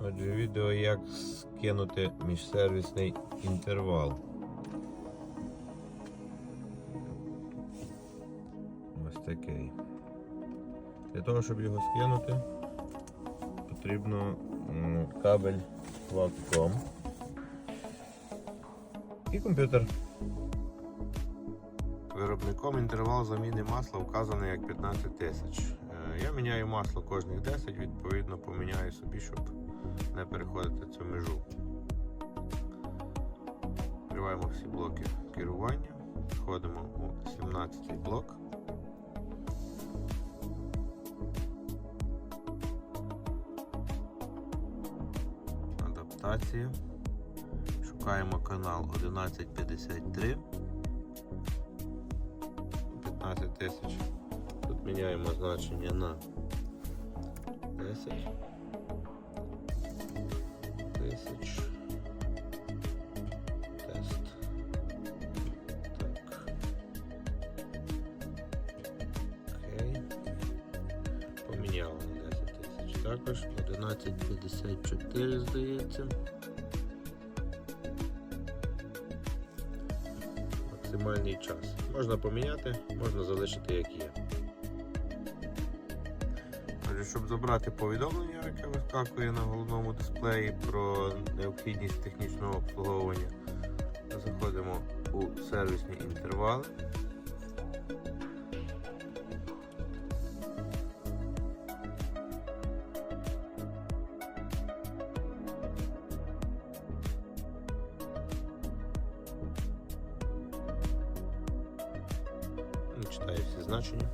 Отже, відео як скинути міжсервісний інтервал. Ось такий. Для того, щоб його скинути, потрібно кабель Qualcomm і комп'ютер. Виробником інтервал заміни масла вказаний як 15 тисяч. Е, Я міняю масло кожних 10, відповідно поміняю собі, щоб не переходити цю межу. Відкриваємо всі блоки керування, входимо у 17 блок. Адаптація. Шукаємо канал 1153. 15 тисяч. Тут міняємо значення на 10 тисяч. Тест. Так. Окей. Поміняли на 10 тисяч. Також 1154 здається. Максимальний час. Можна поміняти, можна залишити як є. Щоб забрати повідомлення, яке вискакує на головному дисплеї про необхідність технічного обслуговування, заходимо у сервісні інтервали. Читаю всі значення.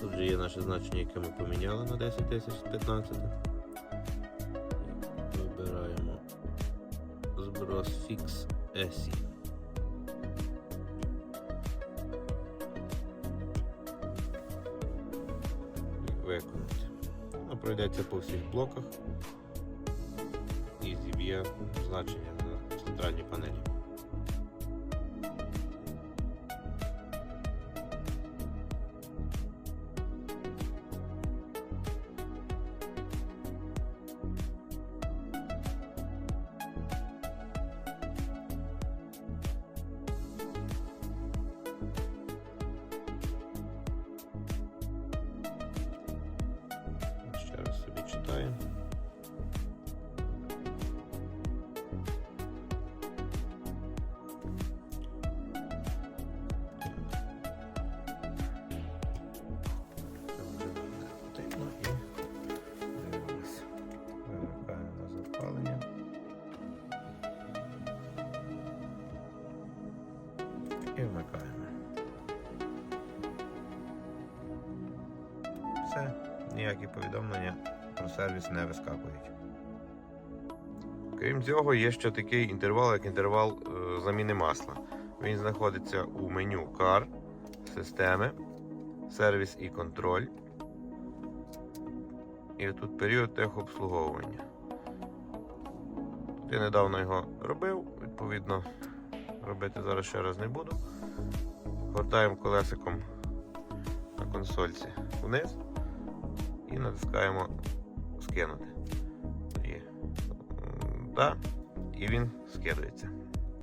Тут вже є наше значення, яке ми поміняли на 10 тисяч з 15. Вибираємо зброс Fix. І Виконати. Воно пройдеться по всіх блоках і зіб'є значення на центральній панелі. І вмикаємо. Все, ніякі повідомлення про сервіс не вискакують. Крім цього, є ще такий інтервал, як інтервал е, заміни масла. Він знаходиться у меню CAR, системи, сервіс і контроль. І тут період техобслуговування. Я недавно його робив, відповідно, робити зараз ще раз не буду. Гортаємо колесиком на консольці вниз і натискаємо скинути. І, да, і він скидується.